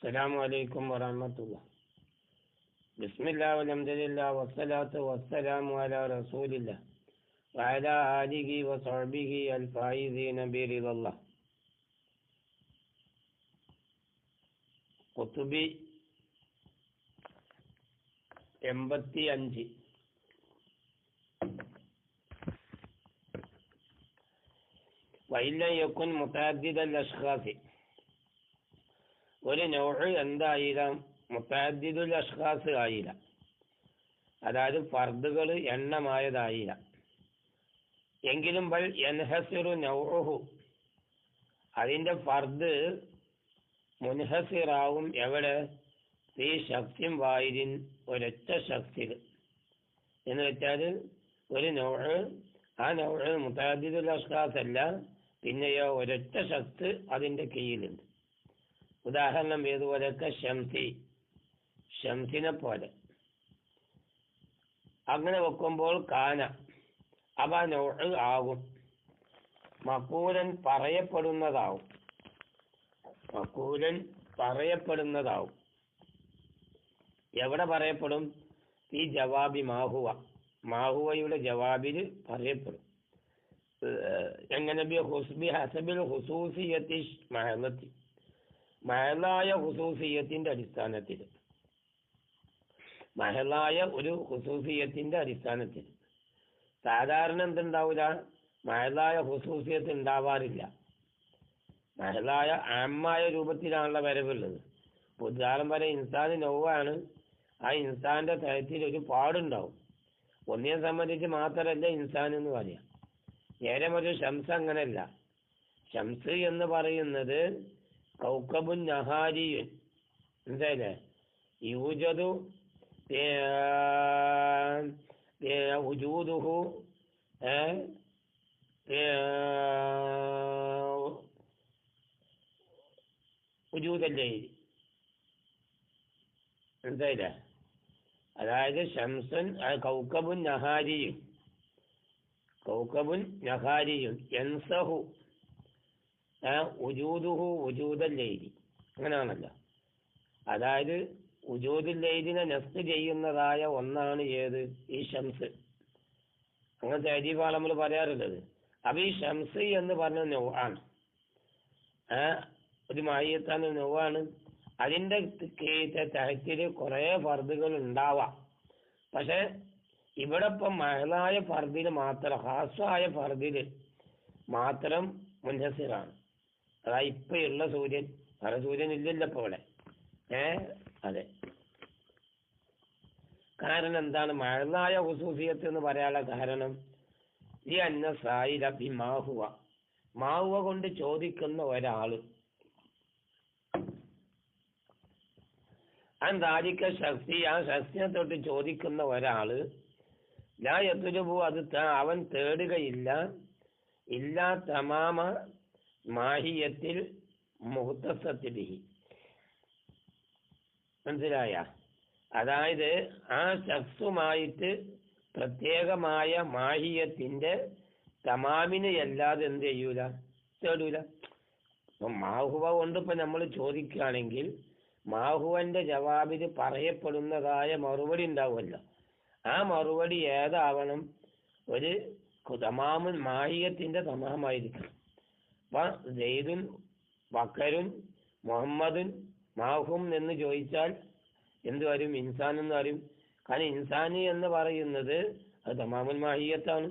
السلام عليكم ورحمة الله بسم الله والحمد لله والصلاة والسلام على رسول الله وعلى آله وصحبه الفائزين برضا الله കുത്തുബി എൺപത്തി അഞ്ച് വൈലയക്കുൻ മുത്താദ്ദിദൽ അഷ്ഖാസി ഒരു നോഹ് എന്തായില്ല? മുത്താദിദുൽ അഷ്ഖാസ് ആയില്ല. അതായത് ഫർദുകൾ എണ്ണമായതായില്ല. എങ്കിലും ബൽ എൻഹസിറു നൗഹു അതിന്റെ ഫർദ് മുൻഹസിറാവും എവിടെ? ഈ ശക്തിയും വായിരിൻ ഒരൊറ്റ ശക്തി എന്ന് വെച്ചാൽ ഒരു നോഹ് ആ നോഹ് മുത്താദിദുൽ അഷ്ഖാസ് അല്ല പിന്നെയോ ഒരൊറ്റ ശക്തി അതിന്റെ കീഴിലുണ്ട്. ഉദാഹരണം ഏതുപോലെയൊക്കെ ഷംസി ഷംസിനെ പോലെ അങ്ങനെ വെക്കുമ്പോൾ കാന. അവ ആകും. മക്കൂലൻ പറയപ്പെടുന്നതാവും. മക്കൂലൻ പറയപ്പെടുന്നതാവും. എവിടെ പറയപ്പെടും? ഈ ജവാബി മാഹുവ. മാഹുവയുടെ ജവാബിൽ പറയപ്പെടും. എങ്ങനെ ഹുസ്ബി ഹസബിൽ ഹുസൂസിയത്തി മഹലത്തി മഹലായ ഹുസൂസിയത്തിന്റെ അടിസ്ഥാനത്തിൽ. മഹലായ ഒരു ഹുസൂസിയത്തിന്റെ അടിസ്ഥാനത്തിൽ. സാധാരണ എന്തുണ്ടാവില്ല മഹലായ ഹുസൂസിയത്ത് ഉണ്ടാവാറില്ല. മഹലായ ആമായ രൂപത്തിലാണുള്ള വരവുള്ളത്. ഉദാഹരണം പറയാം ഇൻസാൻ നോവാണ്. ആ ഇൻസാന്റെ തരത്തിൽ ഒരു പാടുണ്ടാവും. ഒന്നിനെ സംബന്ധിച്ച് മാത്രമല്ല ഇൻസാൻ എന്ന് പറയാം. നേരെ ഒരു ഷംസ് അങ്ങനല്ല. ഷംസ് എന്ന് പറയുന്നത് കൗക്കബുൻ നഹാരിയുൻ എന്തായാലേ യൂജതു ഉജൂദുഹു ഉജൂദല്ലേ മനസ്സിലായില്ലേ അതായത് ഷംസൻ കൗക്കബുൻ നഹാരിയും കൗക്കബുൻ നഹാരിയും എൻസഹു ഉജൂദുഹു ഉജൂദല്ലൈരി അങ്ങനെയാണല്ലോ. അതായത് ഉജൂദുല്ലൈരിനെ നെസ്റ്റ് ചെയ്യുന്നതായ ഒന്നാണ് ഏത്? ഈ ഷംസ്. അങ്ങനത്തെ അരീപാണ് നമ്മൾ പറയാറുള്ളത് അപ്പൊ ഈ ഷംസ് എന്ന് പറഞ്ഞ നൗവാണ് ഒരു മായത്താണ് നൗവാണ് അതിന്റെ തഹത്തിൽ കുറെ ഫർദുകൾ ഉണ്ടാവാം. പക്ഷെ ഇവിടെ ഇപ്പം മഹലായ ഫർദിന് മാത്രം ഹാസായ ഫർദിന് മാത്രം മുൻഹസിറാണ്. അതാ ഇപ്പൊ ഉള്ള സൂര്യൻ. വേറെ സൂര്യൻ ഇല്ലല്ലോ ഇപ്പൊ ഇവിടെ. ഏ? അതെ. കാരണം എന്താണ്? മഴനായ ഹുസൂഫിയത്ത് എന്ന് പറയാനുള്ള കാരണം ഈ അന്ന സായില ബി മാഹുവ. മാഹുവ കൊണ്ട് ചോദിക്കുന്ന ഒരാൾ. അന്താരിക്ക ശക്തി ആ ശക്തിനെ തൊട്ട് ചോദിക്കുന്ന ഒരാൾ ലാ എത്തുരുപോ അത് അവൻ തേടുകയില്ല. ഇല്ലാ തമാമ മാഹിയത്തിൽ മുഹത്തസത്തിലിഹി മനസ്സിലായ? അതായത് ആ ശക്സുമായിട്ട് പ്രത്യേകമായ മാഹിയത്തിന്റെ തമാമിനെ അല്ലാതെ എന്ത് ചെയ്യൂല? തേടൂല ഇപ്പം മാഹുവ കൊണ്ട് ഇപ്പൊ നമ്മൾ ചോദിക്കുകയാണെങ്കിൽ മാഹുവന്റെ ജവാബിന് പറയപ്പെടുന്നതായ മറുപടി ഉണ്ടാവുമല്ലോ. ആ മറുപടി ഏതാവണം? ഒരു തമാമൻ മാഹിയത്തിന്റെ തമാമായിരിക്കണം. ജെയ്ദുൻ ബക്കരും മുഹമ്മദുൻ മാഹും എന്ന് ചോദിച്ചാൽ എന്ത് വരും? ഇൻസാൻ എന്ന് വരും. കാരണം ഇൻസാനി എന്ന് പറയുന്നത് അത് തമാമുൽ മാഹിയത്താണ്.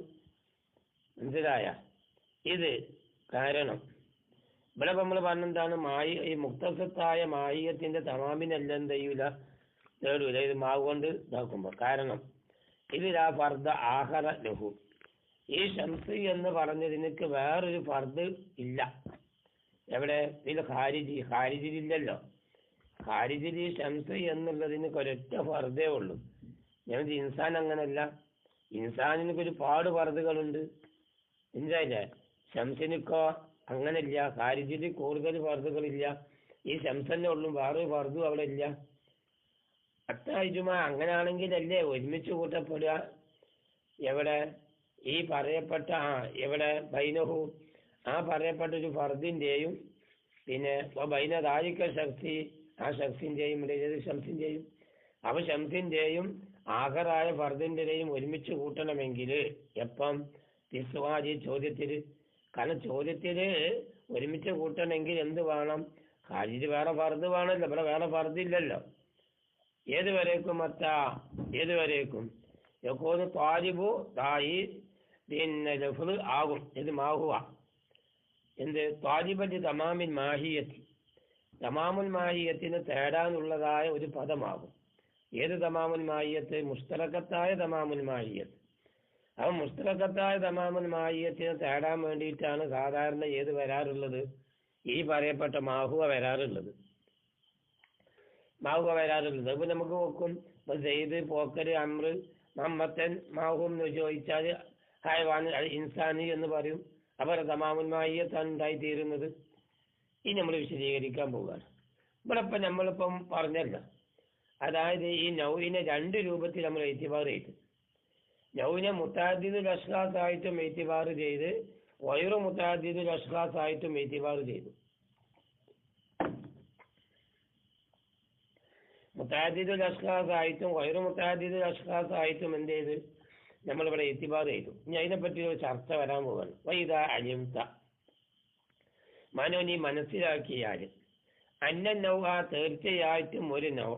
മനസ്സിലായ? ഇത് കാരണം ഇവിടെ നമ്മൾ പറഞ്ഞെന്താണ്? മായി ഈ മുക്തസത്തായ മാഹിയത്തിന്റെ തമാമിനല്ല എന്ത് ചെയ്യൂല? തേടൂല ഇത് മാവ് കൊണ്ട് ഇതാക്കുമ്പോൾ കാരണം ഇതിലാ ഫർദ ആഹറ ലഹു. ഈ ഷംസ് എന്ന് പറഞ്ഞതിനക്ക് വേറൊരു ഫർദ് ഇല്ല. എവിടെ? ഇതിൽ ഖാരിജി. ഖാരിജിലില്ലല്ലോ ഖാരിജിൽ ഈ ഷംസ് എന്നുള്ളതിന് ഒരൊറ്റ ഫർദേ ഉള്ളൂ. ഞാൻ ഇൻസാൻ അങ്ങനല്ല. ഇൻസാനിനൊക്കെ ഒരു പാട് ഫർദുകളുണ്ട്. മനസ്സിലായില്ലേ? ഷംസിനിക്കോ അങ്ങനല്ല ഖാരിജിൽ കൂടുതൽ ഫർദുകളില്ല. ഈ ഷംസന്നെ ഉള്ളൂ. വേറൊരു ഫർദും അവിടെ ഇല്ല. അത്താഴ്ചുമ അങ്ങനെയാണെങ്കിലല്ലേ ഒരുമിച്ച് കൂട്ടപ്പെടുക? എവിടെ? ഈ പറയപ്പെട്ട ആ എവിടെ? ബൈനഹു. ആ പറയപ്പെട്ട ഒരു ഫർദിന്റെയും പിന്നെ ബൈന ദാരിക്ക ശക്തി ആ ശക്തിന്റെയും ഇടയിൽ ഷംസിന്റെയും അപ്പൊ ആഹറായ ആഖറായ ഫർദിന്റെയും ഒരുമിച്ച് കൂട്ടണമെങ്കിൽ എപ്പം? തിസ്വാജി ചോദ്യത്തിൽ. കാരണം ചോദ്യത്തിൽ ഒരുമിച്ച് കൂട്ടണമെങ്കിൽ എന്ത് വേണം? ഹാജിന് വേറെ ഫർദ് വേണമല്ലോ ഇവിടെ വേറെ ഫർദ് ഇല്ലല്ലോ ഏതുവരേക്കും അത്ത? ഏതുവരേക്കും? ഏത് വരേക്കും യക്കോന്ന് താലിബു തായി പിന്നെ ആകും. ഇത് മാഹുവ. എന്ത്? താലിബന്റെ തമാമിൻ മാഹിയത്തി. തമാമുൽ മാഹിയത്തിന് തേടാനുള്ളതായ ഒരു പദമാകും. ഏത് തമാമുൽ മാഹിയത്ത്? മുസ്തലക്കത്തായ തമാമുൽ മാഹിയത്ത്. അപ്പം മുസ്തലക്കത്തായ തമാമുൽ മാഹിയത്തിന് തേടാൻ വേണ്ടിയിട്ടാണ് സാധാരണ ഏത് വരാറുള്ളത്? ഈ പറയപ്പെട്ട മാഹുവ വരാറുള്ളത്. മാഹുവ വരാറുള്ളത്. അപ്പൊ നമുക്ക് നോക്കും. ഇപ്പൊ സെയ്ദ് പോക്കര് അമ്ര മമ്മത്തൻ മാഹു എന്ന് ചോദിച്ചാൽ ഹയവാൻ ഇൻസാനി എന്ന് പറയും. അപ്പോൾ തമാമുൽ മാഹിയത്താണ് ഉണ്ടായിത്തീരുന്നത്. ഇനി നമ്മൾ വിശദീകരിക്കാൻ പോവുകയാണ്. ഇവിടെ ഇപ്പം നമ്മളിപ്പം പറഞ്ഞല്ല അതായത് ഈ നൗവിനെ രണ്ട് രൂപത്തിൽ നമ്മൾ എത്തിബാർ ചെയ്തു. നൗവിനെ മുത്താദിദ് അഷ്ഖാസ് ആയിട്ടും എത്തിബാർ ചെയ്ത് വയറു മുത്താദിദ് അഷ്ഖാസ് ആയിട്ടും എത്തിബാർ ചെയ്തു. മുത്താദിദ് ആയിട്ടും വൈറു മുത്താദിദുൽ അഷ്ഖാസ് ആയിട്ടും എന്ത് ചെയ്ത്? നമ്മളിവിടെ എത്തിബാർ ചെയ്തു ഇനി അതിനെപ്പറ്റി ഒരു ചർച്ച വരാൻ പോവാണ്. വൈദ അലിംത. മനോ നീ മനസ്സിലാക്കിയാൽ അന്ന നൗഹ തീർച്ചയായിട്ടും ഒരു നൗ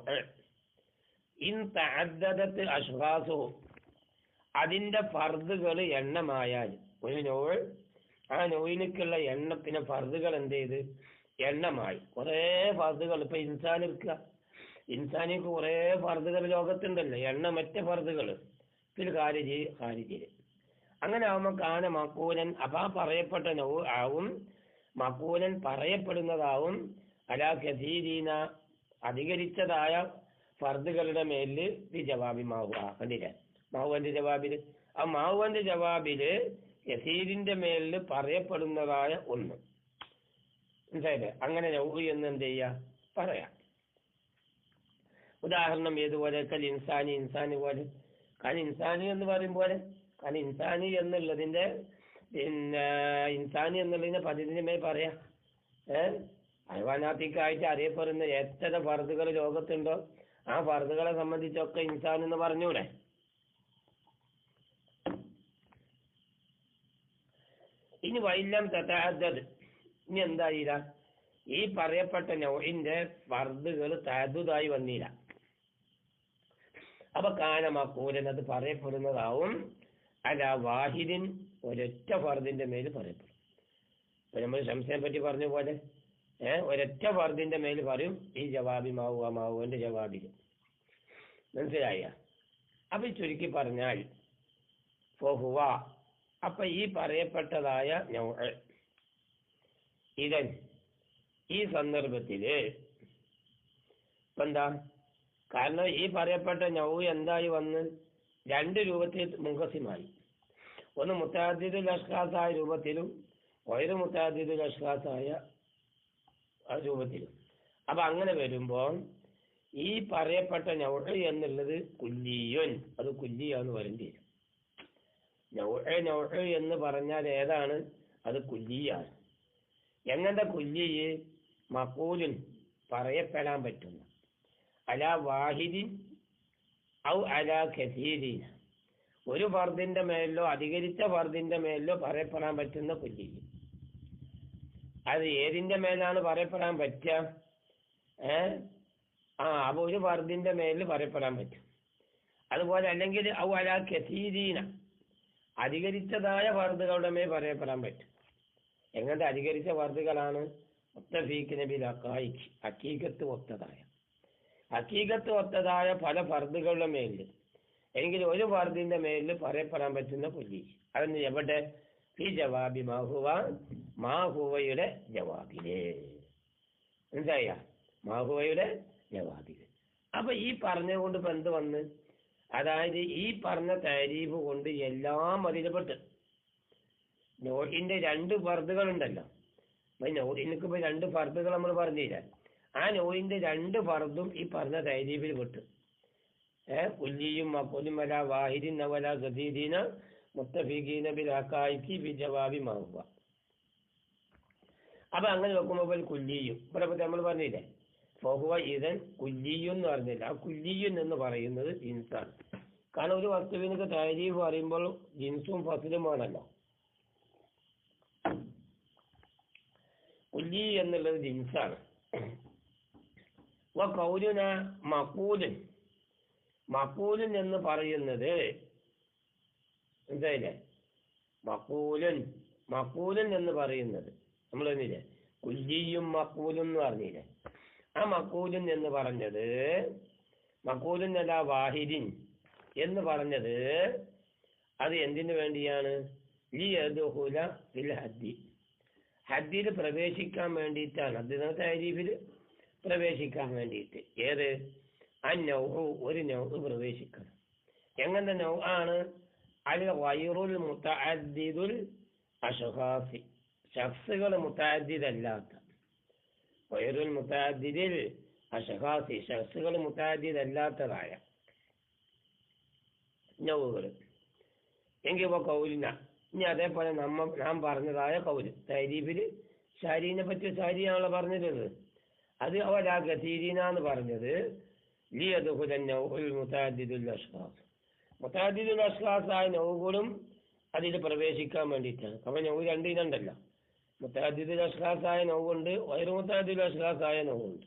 ഇൻ തഅദ്ദദത്ത് അഷ്ഖാസുഹും അതിന്റെ ഫർദുകൾ എണ്ണമായാൽ ഒരു നോവൽ ആ നോയിലേക്കുള്ള എണ്ണത്തിന് ഫർദുകൾ എന്ത് ചെയ്ത് എണ്ണമായി. കുറേ ഫർദുകൾ ഇപ്പൊ ഇൻസാൻ ഇൻസാനിക്ക് കുറേ ഫർദുകൾ ലോകത്തുണ്ടല്ലോ. എണ്ണമറ്റ ഫർദുകൾ അങ്ങനെ ആവുമ്പോൾ കാന മക്കൂലൻ അപ്പൊ പറയപ്പെട്ട ആവും. മക്കൂലൻ പറയപ്പെടുന്നതാവും. അലാ കഥീരീന അധികരിച്ചതായ ഫർദുകളുടെ മേലിൽ ഈ ജവാബി മാവുക. കണ്ടില്ലേ? മാവുവന്റെ ജവാബിൽ. ആ മാവുവന്റെ ജവാബിൽ യസീദിന്റെ മേലിൽ പറയപ്പെടുന്നതായ ഒന്ന്. മനസ്സിലായില്ലേ? അങ്ങനെ നൗഹു എന്ന് എന്ത് ചെയ്യ? പറയാം. ഉദാഹരണം ഏതുപോലെ ഇൻസാനി ഇൻസാനി പോലെ കാരണം ഇൻസാനി എന്ന് പറയുമ്പോൾ കാരണം ഇൻസാനി എന്നുള്ളതിന്റെ പിന്നെ ഇൻസാനി എന്നുള്ളതിനെ പതിന്റെ പറയാ പറയാം. ഏഹ് അയവാനാത്തിക്കായിട്ട് അറിയപ്പെടുന്ന എത്ര ഫർദുകൾ ലോകത്തുണ്ടോ ആ ഫർദുകളെ സംബന്ധിച്ചൊക്കെ ഇൻസാൻ എന്ന് പറഞ്ഞൂടെ. ഇനി വൈലം തഥാദത് ഇനി എന്തായില്ല ഈ പറയപ്പെട്ട നൗഇന്റെ ഫർദുകൾ താദുതായി വന്നില്ല അപ്പൊ കാനമക്കൂലൻ അത് പറയപ്പെടുന്നതാവും. അല്ല വാഹിദിൻ ഒരൊറ്റ ഫർദിന്റെ മേൽ പറയപ്പെടും. ഇപ്പൊ നമ്മൾ ശംസയെ പറ്റി പറഞ്ഞ പോലെ ഏഹ് ഒരൊറ്റ ഫർദിന്റെ മേൽ പറയും ഈ ജവാബി മാവുക മാവുവിന്റെ ജവാബിൽ മനസ്സിലായ? അപ്പൊ ചുരുക്കി പറഞ്ഞാൽ ഫഹുവ അപ്പൊ ഈ പറയപ്പെട്ടതായ ഇതൻ ഈ സന്ദർഭത്തിൽ ഇപ്പൊ എന്താ? കാരണം ഈ പറയപ്പെട്ട നൗ എന്തായി വന്ന് രണ്ട് രൂപത്തിൽ മുഖസിമായി ഒന്ന് മുത്താദിദ് ലഷ്കാസായ രൂപത്തിലും വൈറ് മുത്താദിദ് ലഷ്കാസായ രൂപത്തിലും. അപ്പൊ അങ്ങനെ വരുമ്പോൾ ഈ പറയപ്പെട്ട നൗഹ എന്നുള്ളത് കുല്ലിയൻ അത് കുല്ലിയാന്ന് വരേണ്ടി വരും. നൗഹ എന്ന് പറഞ്ഞാൽ ഏതാണ്? അത് കുല്ലിയാണ്. എങ്ങനത്തെ കുല്ലിയെ? മക്കൂലിൻ പറയപ്പെടാൻ പറ്റുന്ന. അല വാഹിദിൻ ഔ അല കസീരീന ഒരു ഫർദിന്റെ മേലിലോ അധികരിച്ച ഫർദിന്റെ മേലിലോ പറയപ്പെടാൻ പറ്റുന്ന കുല്ലി അത് ഏതിന്റെ മേലാണ് പറയപ്പെടാൻ പറ്റുക ഏ? ആ അപ്പൊ ഒരു ഫർദിന്റെ മേലിൽ പറയപ്പെടാൻ പറ്റും. അതുപോലെ അല്ലെങ്കിൽ ഔ അല കസീരീന. അധികരിച്ചതായ ഫർദുകളുടെ മേൽ പറയപ്പെടാൻ പറ്റും. എങ്ങനത്തെ അധികരിച്ച ഫർദുകളാണ്? മുത്തഫീഖ് നബി അക്കായിക്ക് അക്കീകത്ത് ഒത്തതായ ഹക്കീകത്ത് ഒത്തതായ പല ഫർദുകളുടെ മേലിൽ എങ്കിൽ ഒരു ഫർദിന്റെ മേലിൽ പറയപ്പെടാൻ പറ്റുന്ന പുല്ലി അതെന്ന് എവിടെ ഈ ജവാബി മാഹുവ മാഹുവയുടെ ജവാബിൽ. മനസ്സിലായ? മാഹുവയുടെ ജവാബിൽ. അപ്പൊ ഈ പറഞ്ഞുകൊണ്ട് ഇപ്പൊ എന്ത് വന്ന്? അതായത് ഈ പറഞ്ഞ താരീഫ് കൊണ്ട് എല്ലാം അതിൽപ്പെട്ട് നോട്ടിന്റെ രണ്ട് ഫർദുകൾ ഉണ്ടല്ലോ അപ്പൊ നോട്ടിനൊക്കെ ഇപ്പൊ രണ്ട് ഫർദുകൾ നമ്മൾ പറഞ്ഞില്ല ആ നോയിന്റെ രണ്ട് ഫർദും ഈ പറഞ്ഞ തൈരീബിൽ പെട്ടു. ഏഹ് കുല്ലിയും മക്കൂലും വല വാഹിദിൻ നവല ഗദീദീന മുത്തഫീഖീന ബിൽ ഹക്കായിക്ക് ബി ജവാബി മാവുക അപ്പൊ അങ്ങനെ നോക്കുമ്പോൾ കുല്ലിയും ഇവിടെ നമ്മൾ പറഞ്ഞില്ലേ ഫഹുവ ഇതൻ കുല്ലിയും എന്ന് പറഞ്ഞില്ല. ആ കുല്ലിയും എന്ന് പറയുന്നത് ജിൻസാണ്. കാരണം ഒരു വസ്തുവിനൊക്കെ താരീഫ് പറയുമ്പോൾ ജിൻസും ഫസിലും വേണമല്ലോ കുല്ലി എന്നുള്ളത് ജിൻസാണ്. വ കൗലുന മക്കൂലൻ. മക്കൂലൻ എന്ന് പറയുന്നത് എന്തായില്ലേ? മക്കൂലൻ. മക്കൂലൻ എന്ന് പറയുന്നത്. നമ്മൾ എന്നില്ലേ കുല്ലിയും മക്കൂലും എന്ന് പറഞ്ഞില്ലേ? ആ മക്കൂലൻ എന്ന് പറഞ്ഞത് മക്കൂലൻ അല്ല വാഹിദിൻ എന്ന് പറഞ്ഞത് അത് എന്തിനു വേണ്ടിയാണ്? ഈ യദുഹുല ഫിൽ ഹദ്ദി. ഹദ്ദിയിൽ പ്രവേശിക്കാൻ വേണ്ടിയിട്ടാണ്. അദ്ദേഹം താരീഫിൽ പ്രവേശിക്കാൻ വേണ്ടിയിട്ട്. ഏത്? ആ നൗഹ് ഒരു നൗഹ് പ്രവേശിക്കണം. എങ്ങനത്തെ നൗ ആണ്? അൽ വൈറുൽ മുത്തഅദ്ദിദുൽ അഷ്ഖാസി ഷഖ്സുകൾ മുത്തഅദ്ദിദല്ലാത്ത വൈറുൽ മുത്തഅദ്ദിദിൽ അഷ്ഖാസി ഷഖ്സുകൾ മുത്തഅദ്ദിദല്ലാത്തതായ നൗവുകൾ എങ്കിൽ ഇപ്പോൾ കൗലിന ഇനി അതേപോലെ നമ്മ നാം പറഞ്ഞതായ കൗൽ. തരീഫിൽ ശാരീനെ പറ്റി ഷാരിയാണല്ലോ പറഞ്ഞിരുന്നത്. അത് അവരാ ഗതീരീന എന്ന് പറഞ്ഞത് മുത്താദിദുൽ അഷ്ഖാസ്. മുത്താദിദുൽ അഷ്ഖാസ് ആയ നൗകളും അതിൽ പ്രവേശിക്കാൻ വേണ്ടിയിട്ടാണ്. അപ്പൊ നൗ രണ്ടിനുണ്ടല്ലോ മുത്താദിദുൽ അഷ്ഖാസ് ആയ നൗവുണ്ട് വൈറു മുത്താദിദുൽ അഷ്ഖാസ് ആയ നൗവുണ്ട്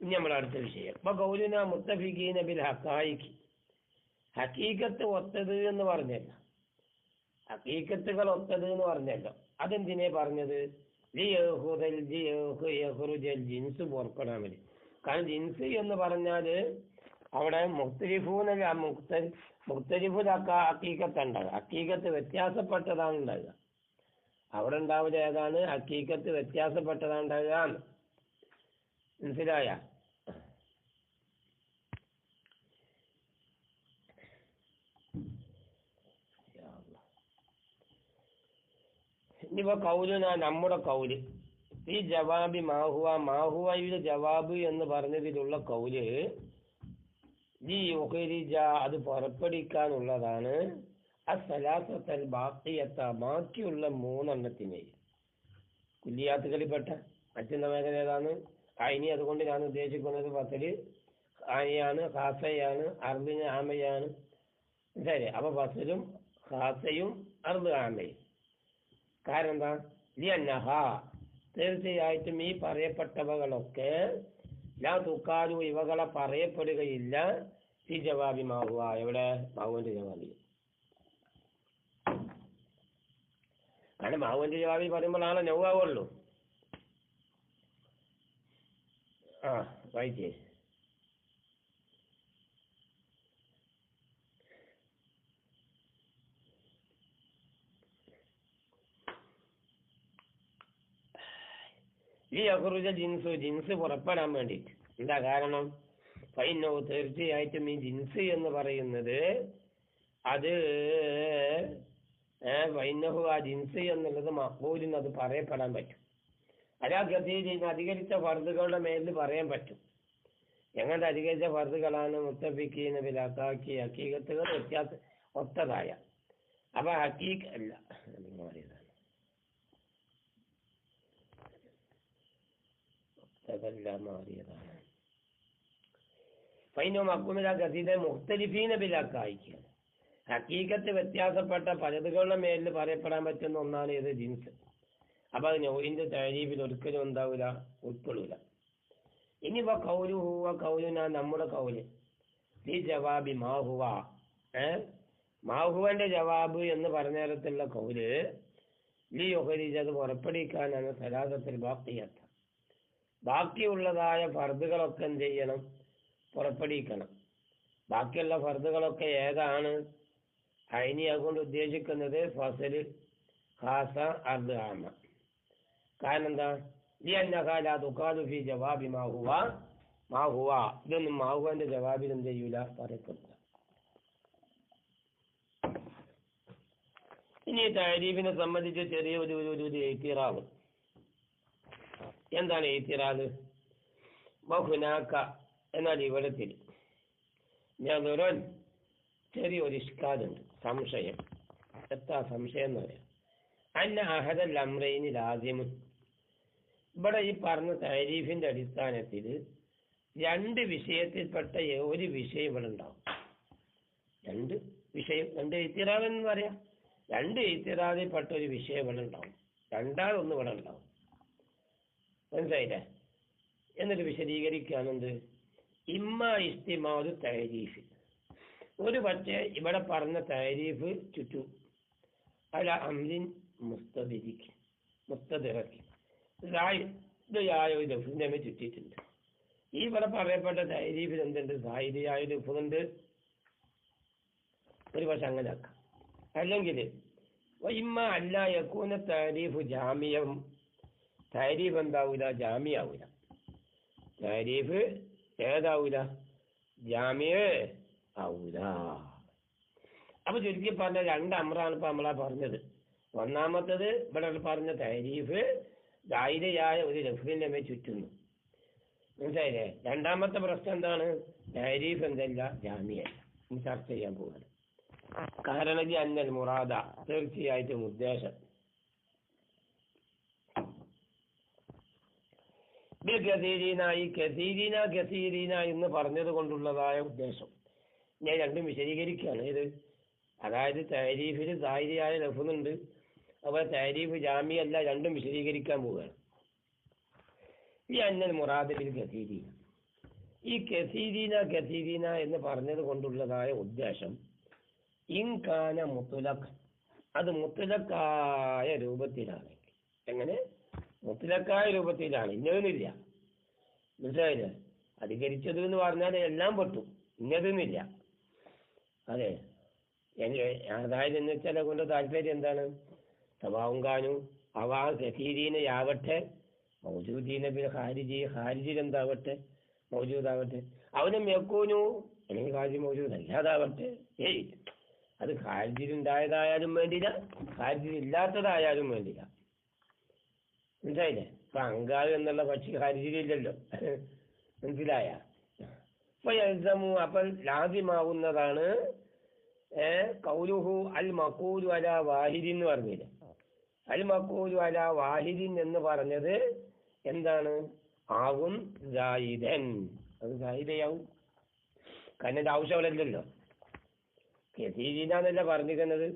ഇനി നമ്മൾ അടുത്ത വിഷയം. അപ്പൊ ഗൗരിന മുത്തഫിഖീന ബിൽ ഹക്കായിക്ക് ഹക്കീക്കത്ത് ഒത്തത് എന്ന് പറഞ്ഞല്ല. ഹക്കീക്കത്തുകൾ ഒത്തത് എന്ന് പറഞ്ഞല്ലോ. അതെന്തിനെ പറഞ്ഞത്? ജിൻസ് പുറപ്പെടാൻ കാരണം ജിൻസ് എന്ന് പറഞ്ഞാൽ അവിടെ മുക്തരിഫൂനല്ല മുക്ത മുക്തരിഫു ഹക്കീക്കത്ത് ഉണ്ടാകുക ഹക്കീക്കത്ത് വ്യത്യാസപ്പെട്ടതാണ് ഉണ്ടാകുക അവിടെ ഉണ്ടാവില്ല ഏതാണ്? അക്കീക്കത്ത് വ്യത്യാസപ്പെട്ടതാണ് ഉണ്ടാകുക മനസ്സിലായ? ഇനിയിപ്പോ കൗലുന നമ്മുടെ കൗൽ. ഈ ജവാബി മാഹുവ മാഹുവയുടെ ജവാബ് എന്ന് പറഞ്ഞതിലുള്ള കൗൽ ഈ യുഹരിജ അത് പുറപ്പെടുവിക്കാനുള്ളതാണ്. അസലാസത്തൽ ബാക്കിയത്ത ബാക്കിയുള്ള മൂന്നെണ്ണത്തിനെ. കുല്ലിയാത്തുകളിൽപ്പെട്ട മറ്റെന്ത മേഖല ഏതാണ്? അയിനി അതുകൊണ്ട് ഞാൻ ഉദ്ദേശിക്കുന്നത് ഫസൽ. ആനിയാണ് ഹാസയാണ് അർബിന് ആമയാണ്. ശരി അപ്പൊ ഫസലും ഹാസയും അർബ് ആമയും. കാരണം എന്താ ലിയന്നഹ. തീർച്ചയായിട്ടും ഈ പറയപ്പെട്ടവകളൊക്കെ ലാ തുക്കാലു ഇവകളെ പറയപ്പെടുകയില്ല. ഈ ജവാബി മാവുക എവിടെ? മാവുവിന്റെ ജവാബി. കാരണം മാവുവിന്റെ ജവാബി പറയുമ്പോഴാണ് നൗവാവുള്ളൂ ആ വായിച്ചേ ഈ അഹുറുജ ജിൻസ് ജിൻസ് പുറപ്പെടാൻ വേണ്ടിയിട്ട്. എന്താ കാരണം? ഫൈനോ തീർച്ചയായിട്ടും ഈ ജിൻസ് എന്ന് പറയുന്നത് അത് ഫൈനഹു ആ ജിൻസ് എന്നുള്ളത് മഹൂലിന് അത് പറയപ്പെടാൻ പറ്റും. അല്ലാ ഗതിയിൽ അധികരിച്ച ഫർദുകളുടെ മേലിൽ പറയാൻ പറ്റും. എങ്ങനെ അധികരിച്ച ഫർദുകളാണ് മുത്തഫിക്കീന ബിലാക്കാക്കി ഹക്കീകത്തുകൾ വ്യത്യാസ ഒത്തതായ. അപ്പൊ ഹക്കീക്ക് അല്ല ഒത്തതല്ല മാറിയതാണ്. ഫൈനോ മക്കുമില ഗതിയുടെ മുഖ്തലിഫീന ബിലാക്കായിക്കാണ് ഹക്കീകത്ത് വ്യത്യാസപ്പെട്ട പലതുകളുടെ മേലിൽ പറയപ്പെടാൻ പറ്റുന്ന ഒന്നാണ് ഇത് ജിൻസ്. അപ്പൊ അത് നോയിന്റെ താരീഫിൽ ഒരിക്കലും ഉണ്ടാവില്ല ഉൾക്കൊള്ളൂല. ഇനിയിപ്പോ കൗലു ഹൂവ കൗലുന നമ്മുടെ കൗൽ. ഈ ജവാബി മാഹുവ ഏ? മാഹുവന്റെ ജവാബ് എന്ന് പറഞ്ഞ നേരത്തുള്ള കൗൽ. ലി യൊഹരിജ് അത് സലാസത്തിൽ ബാക്കിയത്ത ബാക്കിയുള്ളതായ ഫർദുകളൊക്കെ എന്ത് ചെയ്യണം? പുറപ്പെടുവിക്കണം. ബാക്കിയുള്ള ഫർദുകളൊക്കെ ഏതാണ്? അയിനി അതുകൊണ്ട് ഉദ്ദേശിക്കുന്നത് ഫസൽ ഖാസ അർദ് ആമ. കാരണം എന്താ? ഈ അന്നകാല തുക്കാലു ഫി ജവാബി മാഹുവ മാഹുവ ഇതൊന്നും മാഹുവന്റെ ജവാബിൽ എന്ത് ചെയ്യൂല? പറയപ്പെടില്ല ഇനി തരീഫിനെ സംബന്ധിച്ച് ചെറിയ ഒരു ഒരു ഒരു എയ്ത്തിറാവ് എന്താണ് എയ്ത്തിറാവ് ബഹുനാക്ക എന്നാൽ ഇവിടത്തിൽ ഞാൻ ഒരു ചെറിയൊരു ഇഷ്കാദുണ്ട്. സംശയം. എത്താ സംശയം എന്ന് പറയാം. അന്ന അഹദൽ അമ്രൈനിൽ ലാസിമുൻ. ഇവിടെ ഈ പറഞ്ഞ താരീഫിന്റെ അടിസ്ഥാനത്തിൽ രണ്ട് വിഷയത്തിൽപ്പെട്ട ഒരു വിഷയം ഇവിടെ ഉണ്ടാവും. രണ്ട് വിഷയം. രണ്ട് എത്തിറാവ് എന്ന് പറയാം. രണ്ട് എത്തിറാവിൽപ്പെട്ട ഒരു വിഷയം ഇവിടെ ഉണ്ടാവും. രണ്ടാമതൊന്നും ഇവിടെ ഉണ്ടാവും. മനസ്സിലായില്ലേ? എന്നിട്ട് വിശദീകരിക്കാനുണ്ട് ഇമ്മ ഇസ്തിമാവ് തഹരീഫ് ഒരു പക്ഷേ ഇവിടെ പറഞ്ഞ തഹരീഫ് ചുറ്റു അല അമ്രിൻ മുസ്തദിരിക്ക് മുസ്തദിറക്ക് സായിദയായ ഒരു ചുറ്റിയിട്ടുണ്ട്. ഈ ഇവിടെ പറയപ്പെട്ട തഹരീഫിൽ എന്തുണ്ട്? സായിദയായ ഒരു ലഫുണ്ട് ഒരു പക്ഷെ അങ്ങനെ ആക്കാം. അല്ലെങ്കിൽ ഇമ്മ അല്ല യക്കൂന തഹരീഫ് ജാമ്യം താരീഫ് എന്താവൂല ജാമ്യാവൂല. താരീഫ് ഏതാവൂല? ജാമ്യ ആവൂല. അപ്പൊ ചുരുക്കി പറഞ്ഞ രണ്ട് അമ്രാണ് ഇപ്പൊ നമ്മളാ പറഞ്ഞത്. ഒന്നാമത്തത് ഇവിടെ പറഞ്ഞ താരീഫ് ദായിരയായ ഒരു ലഫ്ലിനെ മേ ചുറ്റുന്നു. മനസ്സിലായില്ലേ? രണ്ടാമത്തെ പ്രശ്നം എന്താണ്? താരീഫ് എന്തല്ല? ജാമ്യല്ല. ചർച്ച ചെയ്യാൻ പോവാണ്. കാരണജി അന്നൽ മുറാദ. തീർച്ചയായിട്ടും ഉദ്ദേശം. ഗസീരീന ഈ ഗസീരീന എന്ന് പറഞ്ഞത് കൊണ്ടുള്ളതായ ഉദ്ദേശം. ഞാൻ രണ്ടും വിശദീകരിക്കുകയാണ്. ഇത് അതായത് താരീഫിൽ സായിരിയായ ലഫുന്നുണ്ട് അപ്പോൾ താരീഫ് ജാമി അല്ല രണ്ടും വിശദീകരിക്കാൻ പോവുകയാണ്. ഈ അന്നൽ മുറാദിൽ ഗസീരീന. ഈ ഗസീരീന ഗസീരീന എന്ന് പറഞ്ഞത് കൊണ്ടുള്ളതായ ഉദ്ദേശം ഇൻകാന മുത്തുലക് അത് മുത്തുലക്കായ രൂപത്തിലാണെങ്കിൽ. എങ്ങനെ? മുത്തലക്കായ രൂപത്തിലാണ്. ഇന്നതെന്നില്ല. മനസ്സിലായില്ലേ? അധികരിച്ചത് എന്ന് പറഞ്ഞാൽ എല്ലാം പെട്ടു. ഇന്നതെന്നില്ല. അതെ. അതായത് എന്ന് വെച്ചാൽ കൊണ്ട് താല്പര്യം എന്താണ്? സ്വഭാവം കാണും അവ ആവട്ടെ മൗജൂദീനെ പിന്നെ ഹാരിജി ഹാരിജിൽ എന്താവട്ടെ മൗജൂദാവട്ടെ. അവന് മെക്കൂനു അല്ലെങ്കിൽ ഹാജി മൗജൂദ് അല്ലാതാവട്ടെ. ഏയ്. അത് ഹാരിജിൽ ഉണ്ടായതായാലും വേണ്ടില്ല ഹാരിജിൽ ഇല്ലാത്തതായാലും വേണ്ടില്ല. മനസ്സിലായില്ലേ? അങ്കാവ് എന്നുള്ള പക്ഷി ഹരിജിലില്ലല്ലോ മനസ്സിലായ? അപ്പൊ എൽസമു അപ്പം ഏർ കൗലുഹു അൽ മക്കൂലു അല വാഹിദിൻ എന്ന് പറഞ്ഞില്ല? അൽ മക്കൂലു അല വാഹിദിൻ എന്ന് പറഞ്ഞത് എന്താണ്? ആകും ജായിദൻ അത് ജായിദയാവും കാരണം എന്റെ ആവശ്യം അവിടെ ഇല്ലല്ലോ കസീരീന എന്നല്ല പറഞ്ഞിരിക്കുന്നത്?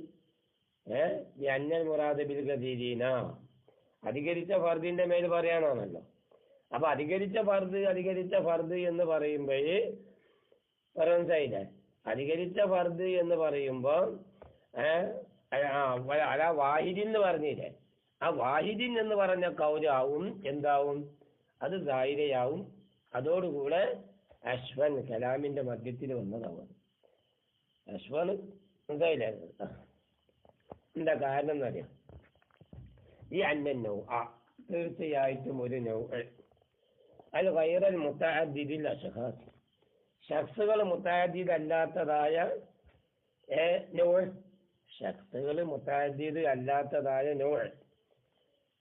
ഏഹ് അന്നൽ മുറാദ് ബിൽ കസീരീന അധികരിച്ച ഫർദിന്റെ മേൽ പറയാനാണല്ലോ. അപ്പൊ അധികരിച്ച ഫർദ് അധികരിച്ച ഫർദ് എന്ന് പറയുമ്പോൾ മനസ്സിലായില്ലേ അധികരിച്ച ഫർദ് എന്ന് പറയുമ്പോൾ അല്ല വാഹിദിൻ എന്ന് പറഞ്ഞില്ലേ? ആ വാഹിദിൻ എന്ന് പറഞ്ഞ കൗലാവും എന്താവും? അത് ദായിരയാവും അതോടുകൂടെ അശ്വൻ കലാമിന്റെ മധ്യത്തിൽ വന്നതാവും. അശ്വൻ എന്തായില്ലേ എന്താ കാരണം എന്നറിയാം ഈ അന്നൻ നൗ ആ തീർച്ചയായിട്ടും ഒരു നൗ അത് വൈറൽ മുത്താദിദിൽ അഷഹാസ് ഷഖ്സുകൾ മുത്താദീദ് അല്ലാത്തതായ എ നൗ. ഷഖ്സുകൾ മുത്താദീദ് അല്ലാത്തതായ നോൾ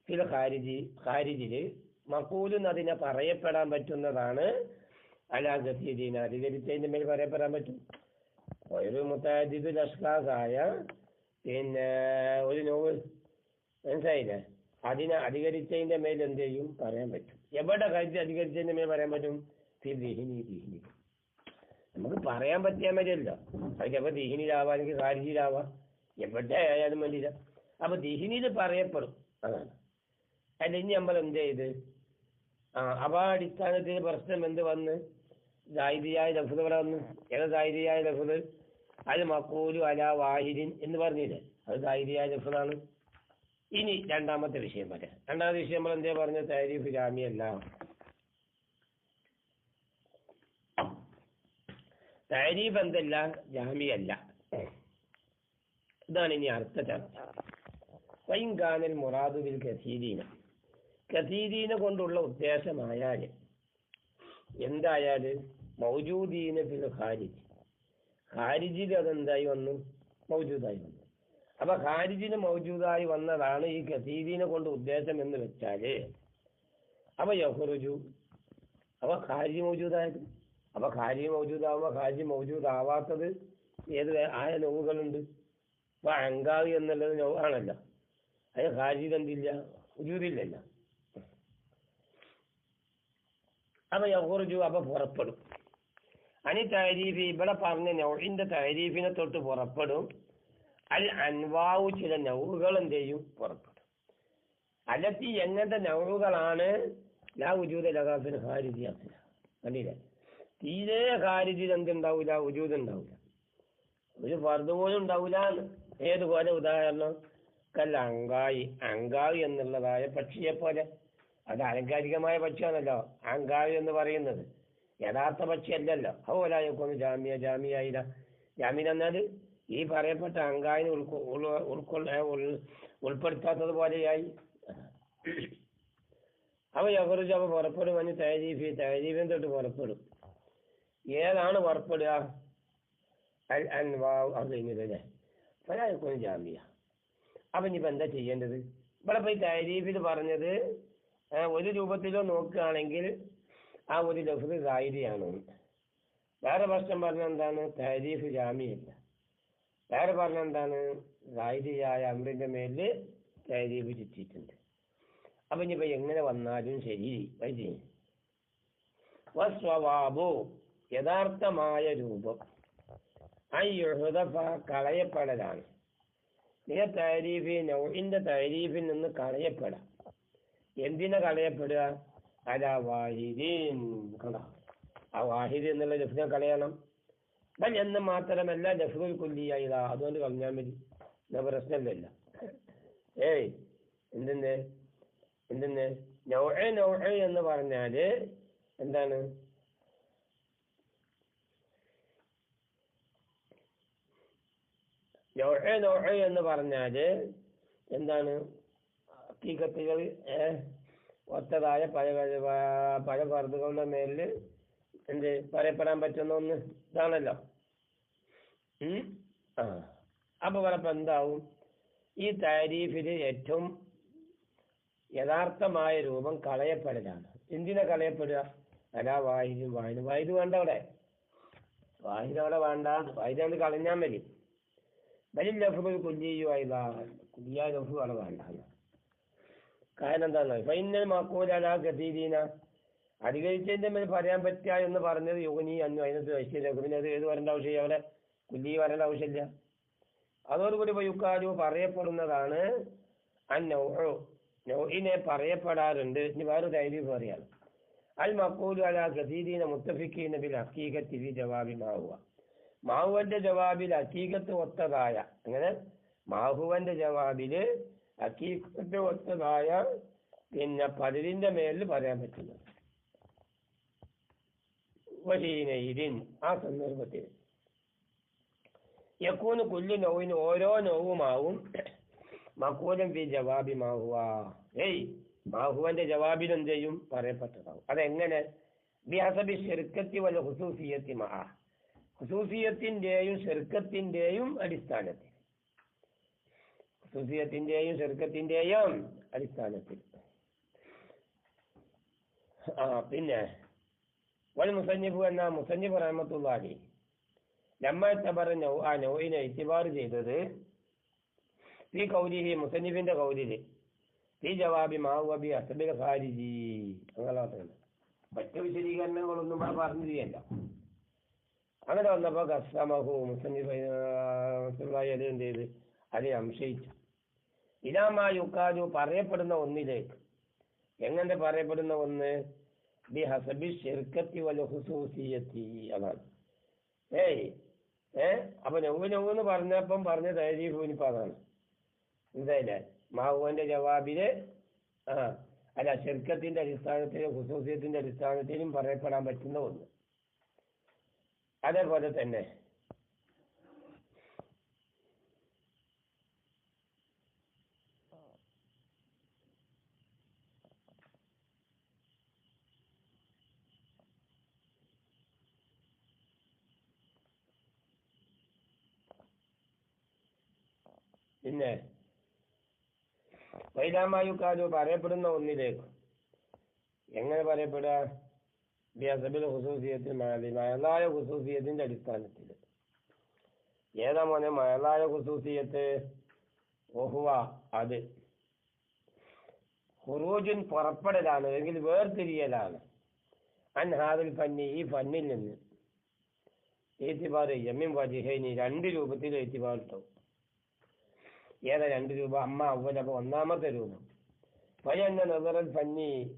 ഫിൽ ഖാരിജി ഖാരിജിൽ മക്കൂലും അതിനെ പറയപ്പെടാൻ പറ്റുന്നതാണ്. അലാ അധികരിച്ചതിന്റെ മേൽ പറയപ്പെടാൻ പറ്റും. ഒരു മുത്താദീദ് ലഷ്കാസായ പിന്നെ ഒരു നോവൽ മനസ്സിലായില്ലേ? അതിനെ അധികരിച്ചതിന്റെ മേൽ എന്ത് ചെയ്യും? പറയാൻ പറ്റും. എവിടെ കാര്യത്തിൽ അധികരിച്ചതിന്റെ മേൽ പറയാൻ പറ്റും? ദിഹിനി ദിഹിനി. നമുക്ക് പറയാൻ പറ്റിയാൽ മതിയല്ലോ. ദിഹിനിയിലാവാ അല്ലെങ്കിൽ കാരിഹിയിലാവാ എവിടെ ആയാലും വേണ്ടിയില്ല. അപ്പൊ ദിഹിനിയിൽ പറയപ്പെടും. അതാണ്. അല്ല ഇനി നമ്മൾ എന്ത് ചെയ്ത്? ആ അപ്പൊ അടിസ്ഥാനത്തിൽ പ്രശ്നം എന്ത് വന്ന്? ദായിതിയായ ലഫുദ് ഇവിടെ വന്ന്? ഏതാ ദായിതിയായ ലഫുദ് അത് മക്കൂലു അല വാഹിദിൻ എന്ന് പറഞ്ഞില്ലേ? അത് ദായിതിയായ ലഫുദാണ് ഇനി രണ്ടാമത്തെ വിഷയം പറയാം. രണ്ടാമത്തെ വിഷയം നമ്മൾ എന്തേ പറഞ്ഞ താരീഫ് ജാമ്യല്ല. താരീഫ് എന്തല്ല? ജാമ്യല്ല. ഇതാണ് ഇനി അർത്ഥ ചർച്ച. വൈകാനൽ മുറാദുബിൽ കസീദീന. കസീദീന കൊണ്ടുള്ള ഉദ്ദേശമായാൽ എന്തായാലും മൗജൂദീന ബിൽ ഖാരിജ്. ഖാരിജിൽ അതെന്തായി വന്നു? മൗജൂദായി വന്നു. അപ്പൊ ഖാരിജിന് മൗജൂദായി വന്നതാണ് ഈ കസീദീനെ കൊണ്ട് ഉദ്ദേശം എന്ന് വെച്ചാൽ. അപ്പൊ യഹുറുജു. അപ്പൊ ഖാരിജി മൗജൂദായത്? അപ്പൊ ഖാരിജി മൗജൂദാവുമ്പോ ഖാരിജി മൗജൂദാവാത്തത് ഏത് ആയ നോവുകളുണ്ട്? അപ്പൊ അങ്കാവി എന്നുള്ളത് നോവാണല്ലോ. അത് ഖാരിജി എന്തില്ല? ഉജൂദില്ലല്ലോ അപ്പൊ യഹുറുജു അപ്പൊ പുറപ്പെടും. അനി താരീഫ് ഇവിടെ പറഞ്ഞ നൗഹിന്റെ താരീഫിനെ തൊട്ട് പുറപ്പെടും. അൽ അൻവാവു ചില നൗറുകൾ എന്ത് ചെയ്യും? പുറപ്പെടും. അലത്തി എങ്ങനത്തെ നൗറുകളാണ് ലാ ഉജൂദ ഹാരിജി ഹാരിജിയാത്തില്ല കണ്ടില്ലേ? തീരെ ഹാരിജിൽ എന്തുണ്ടാവില്ല ഉജൂദ് ഉണ്ടാവില്ല ഒരു ഫർദ് പോലും ഉണ്ടാവില്ല ഏതുപോലെ ഉദാഹരണം കല്ല അങ്കായി അങ്കാവി എന്നുള്ളതായ പക്ഷിയെ പോലെ അത് അലങ്കാരികമായ പക്ഷിയാണല്ലോ. അങ്കാവി എന്ന് പറയുന്നത്. യഥാർത്ഥ പക്ഷിയല്ലല്ലോ. അതുപോലെ ജാമ്യ ജാമ്യായില്ല. ജാമ്യം എന്നാൽ ഈ പറയപ്പെട്ട അങ്കായി ഉൾക്കൊ ഉൾ- ഉൾക്കൊള്ള ഉൾ- ഉൾപ്പെടുത്താത്തത് പോലെയായി. അവ യഹറുജ് അവ പുറപ്പെടും അതിന് തഹരീഫി തഹരീഫിന് തൊട്ട് പുറപ്പെടും. ഏതാണ് പുറപ്പെടുക? അൽ അൻവാവ് അത് കഴിഞ്ഞതല്ലേ പലായക്കും ജാമ്യ. അപ്പൊ ഇനിയിപ്പോ എന്താ ചെയ്യേണ്ടത്? ഇവിടെ ഇപ്പൊ ഈ തേജീഫിൽ പറഞ്ഞത് ഒരു രൂപത്തിലോ നോക്കുകയാണെങ്കിൽ ആ ഒരു ലഫ്ത് ഗായിരിയാണ് വേറെ പ്രശ്നം പറഞ്ഞ എന്താണ്? തഹരീഫ് ജാമ്യല്ല. വേറെ പറഞ്ഞ എന്താണ് സായിരിയായ അമ്രിന്റെ മേലിൽ തഹരീഫ് ചുറ്റിയിട്ടുണ്ട് അപ്പൊ ഇനിയിപ്പോ എങ്ങനെ വന്നാലും ശരി വൈദ്യ സ്വഭാവോ യഥാർത്ഥമായ രൂപം. അയ്യുഹുദഫ കളയപ്പെടലാണ്. നീ തൈരീഫി നൗഇന്റെ തൈരീഫിൽ നിന്ന് കളയപ്പെടാം. എന്തിനാ കളയപ്പെടുക? അല വാഹിദീൻ. കണ്ട? ആ വാഹിദ് എന്നുള്ള ലഫ്നെ കളയണം. ബൽ എന്ന് മാത്രമല്ല ലഫ്റുൽ കുല്ലിയായതാ അതുകൊണ്ട് കളഞ്ഞാൽ മതി. എന്നാ പ്രശ്നമില്ല ഏയ് എന്തെന്ന്? എന്തെന്ന്? നൗഅ നൗഅ എന്ന് പറഞ്ഞാൽ എന്താണ്? നൗഅ നൗഅ എന്ന് പറഞ്ഞാൽ എന്താണ്? ഹക്കീക്കത്തുകൾ ഒത്തതായ പല പല പല ഫർദുകളുടെ മേലിൽ എന്ത് പറയപ്പെടാൻ പറ്റുന്ന ഒന്ന്? ഇതാണല്ലോ? ആ. അപ്പൊ പറഞ്ഞപ്പോ എന്താവും? ഈ താരീഫിൽ ഏറ്റവും യഥാർത്ഥമായ രൂപം കളയപ്പെടലാണ്. എന്തിനാ കളയപ്പെടുക? അല്ല വായു വായു വായു വേണ്ട അവിടെ. വായു അവിടെ വേണ്ട. വാഹിദ് കൊണ്ട് കളഞ്ഞാൽ മതി. വലിയ ലഫുകൾ കുല്ലിയുമായതാ കുല്ലിയ ലഫു അവിടെ വേണ്ട. കാരണം എന്താണ് ഫൈനൽ മാക്കൂലാ ഗതീദീന അധികരിച്ചതിന്റെ മേൽ പറയാൻ പറ്റുക എന്ന് പറഞ്ഞത് യോഗനി അന്നു അതിനകത്ത് ഐശ്വര്യ പിന്നെ അത് ഏത് വരേണ്ട ആവശ്യമില്ല. അവിടെ കുല്ലി വരേണ്ട ആവശ്യമില്ല. അതോടുകൂടി വയുക്കാലു പറയപ്പെടുന്നതാണ് അന്നൗ നൗഇനെ പറയപ്പെടാറുണ്ട്. ഇനി വേറെ ധൈര്യം പറയാണ് അൽ മക്കൂലു അല ഗതീദീന മുത്തഫിക്കീന ബിൽ ഹക്കീകത്തി ഫി ജവാബി മാവുക മാഹുവന്റെ ജവാബിൽ അക്കീകത്ത് ഒത്തതായ അങ്ങനെ മാഹുവന്റെ ജവാബിൽ അക്കീകത്ത് ഒത്തതായ പിന്നെ പതിരിന്റെ മേലിൽ പറയാൻ പറ്റുന്നത്. വഹീനയിലിൻ ആ സന്ദർഭത്തിൽ. യക്കൂന് കുല്ലു നോവിന് ഓരോ നോവുമാവും. മക്കൂലം ബി ജവാബി മാഹുവ. ഏയ് മാഹുവന്റെ ജവാബിൽ ചെയ്യും പറയപ്പെട്ടതാവും. അതെങ്ങനെ? ബിഹസബി ഷെർക്കത്തി വല്ല ഹുസൂസിയത്തി മഹ ഹുസൂസിയത്തിന്റെയും ഷെർക്കത്തിന്റെയും അടിസ്ഥാനത്തിൽ. ഹുസൂസിയത്തിന്റെയും ഷെർക്കത്തിന്റെയും അടിസ്ഥാനത്തിൽ. ആ പിന്നെ മുസന്നിഫ് എന്ന? മുസന്നിഫ് റഹമത്തുള്ളാഹി നമ്മ തബറ നൗ ആ നൗഇനെ ഇത്തിബാർ ചെയ്തത് ഈ കൗലിഹി മുസന്നിഫിന്റെ കൗലിൽ ഈ ജവാബി മാവബി അസബിക ഖാരിജി. അങ്ങനെ മറ്റു വിശദീകരണങ്ങളൊന്നും ഇവിടെ പറഞ്ഞില്ല അങ്ങനെ വന്നപ്പോ കസ്തമഹു മുസന്നിഫ് അത് എന്ത് ചെയ്ത്? അത് സംശയിച്ചു. ഇലാമാ യുക്കാജു പറയപ്പെടുന്ന ഒന്നിലേക്ക്. എങ്ങനെ പറയപ്പെടുന്ന ഒന്ന്? ബി ഹസബി ഷിർക്കത്തി വല ഹുസൂസിയത്തി അതാണ്. ഏയ് ഏ? അപ്പൊ നൊവ് എന്ന് പറഞ്ഞപ്പം പറഞ്ഞ തൈരീഫ് ഇനിയിപ്പോ അതാണ്. എന്തായില്ലേ മാഹുവിന്റെ ജവാബിൽ ആ അല്ല ഷിർക്കത്തിന്റെ അടിസ്ഥാനത്തിലും ഹുസൂസിയത്തിന്റെ അടിസ്ഥാനത്തിലും പറയപ്പെടാൻ പറ്റുന്ന ഒന്ന്. അതേപോലെ തന്നെ പിന്നെ വൈലാമായുക്കാലു പറയപ്പെടുന്ന ഒന്നിലേക്ക് എങ്ങനെ പറയപ്പെടുക? ബിയസബിൽ ഹുസൂസിയത്തിൽ മാലി മയലായ ഹുസൂസിയത്തിന്റെ അടിസ്ഥാനത്തിൽ ഏതാ മോനെ മയലായ ഹുസൂസിയത്ത് ഓഹുവ അത്. ഹുറൂജുൻ പുറപ്പെടലാണ് അല്ലെങ്കിൽ വേർതിരിയലാണ്. അൻഹാദിൽ ഫന്നി ഈ ഫന്നിൽ നിന്ന്. ഏത്തിബാർ യമ്മിൻ വജിഹൈനി രണ്ട് രൂപത്തിൽ ഏത്തിബാർ ഏതാ രണ്ട് രൂപ? അമ്മ അവൽ അപ്പൊ ഒന്നാമത്തെ രൂപം. പയ്യന്ന നിറൽ ഫന്നി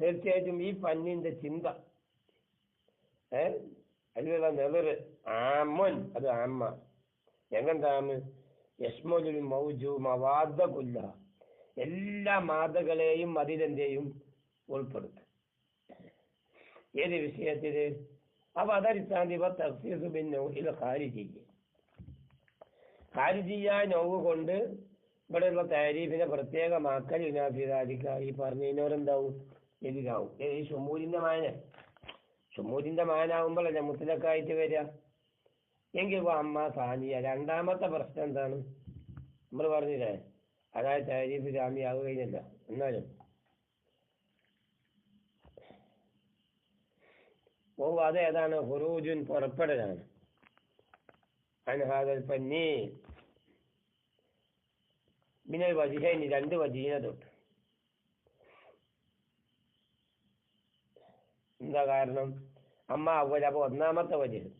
തീർച്ചയായിട്ടും ഈ പന്നിന്റെ ചിന്ത. ഏ? അതിലുള്ള നെതറ് ആമൻ അത് ആമ്മ എങ്ങനെന്താണ് യസ്മോലുൽ മൗജു മവാദ കുല്ല. എല്ലാ മാതകളെയും അതിലെന്തെയും ഉൾപ്പെടുത്തും. ഏത് വിഷയത്തിൽ? അപ്പൊ അതടിസ്ഥാനത്തിൽ ഇവ തഫ്സീസ് പിന്നെ ഖാരിജിയ നോവ് കൊണ്ട് ഇവിടെയുള്ള താരീഫിനെ പ്രത്യേകമാക്കൽ യുനാഫിദാലിക്ക ഈ പറഞ്ഞതിനോരെന്താവും? എതിരാവും. ഈ ഷുമൂരിന്റെ മാന ഷുമൂലിന്റെ മാനാവുമ്പോഴല്ലേ മുത്തലക്കായിട്ട് വരിക? എങ്കിൽ അമ്മ സാനിയ രണ്ടാമത്തെ പ്രശ്നം എന്താണ്? നമ്മൾ പറഞ്ഞില്ലേ? അതായത് താരീഫ് ജാമ്യാവുകയില്ല എന്നാലും. ഓ അത് ഏതാണ് ഹുറൂജുൻ പുറപ്പെടലാണ്. അൻഹാദൽ الفن؟ من الوجهين രണ്ട് വജീന തൊട്ട്. കാരണം? അമ്മ അവല അപ്പോൾ ഒന്നാമത്തെ വജിഹ്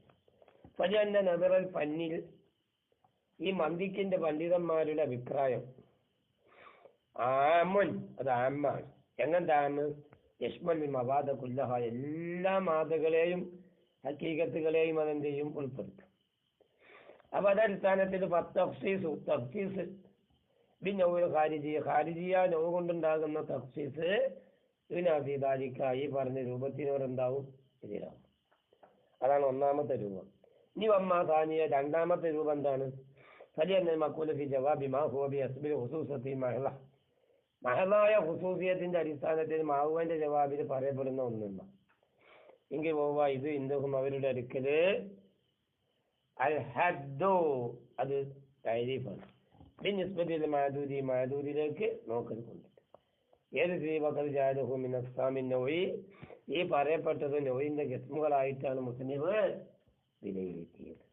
പജന്ന നദറൽ പന്നിൽ ഈ മന്ദിക്കിന്റെ പണ്ഡിതന്മാരുടെ അഭിപ്രായം. ആമുൻ അത് ആമാണ്. എങ്ങനത്താണ്? യഷ്മൽ മവാദ കുല്ലഹ എല്ലാ മാതകളെയും ഹക്കീകത്തുകളെയും അതെന്ത് ചെയ്യും? ഉൾപ്പെടുത്തും. അപ്പൊ അതടിസ്ഥാനത്തിൽ തഫ്സീസ് തഫ്സീസ് ബി നൗൽ ഖാരിജിയ. ഖാരിജിയ നൗ കൊണ്ടുണ്ടാകുന്ന തഫ്സീസ് ഇതിനകത്ത് ഈ പറഞ്ഞ രൂപത്തിനോട് എന്താവും എതിരാവും അതാണ് ഒന്നാമത്തെ രൂപം. ഇനി വമ്മ സാനിയ രണ്ടാമത്തെ രൂപം എന്താണ്? ഫലിയന്ന മക്കൂല ഫി ജവാബി മാ ഹോബി ബി അസ്ബിൽ ഹുസൂസത്തി മഹള. മഹളായ ഹുസൂസിയത്തിന്റെ അടിസ്ഥാനത്തിൽ മാവുവന്റെ ജവാബിൽ പറയപ്പെടുന്ന ഒന്നുമില്ല എങ്കിൽ പോവുക ഇത് ഇന്ദുഹും അവരുടെ അടുക്കൽ അൽ അത് തൈരീഫാണ്. ബിന്നിസ്ബത്തിൽ മാധൂരി മാദൂരി നോക്കുന്നുണ്ട് ഏത് അസ്സാമിൻ നോയി? ഈ പറയപ്പെട്ടത് നോയിന്റെ ഗസ്മുകളായിട്ടാണ് മുസ്ലിം വിലയിരുത്തിയത്.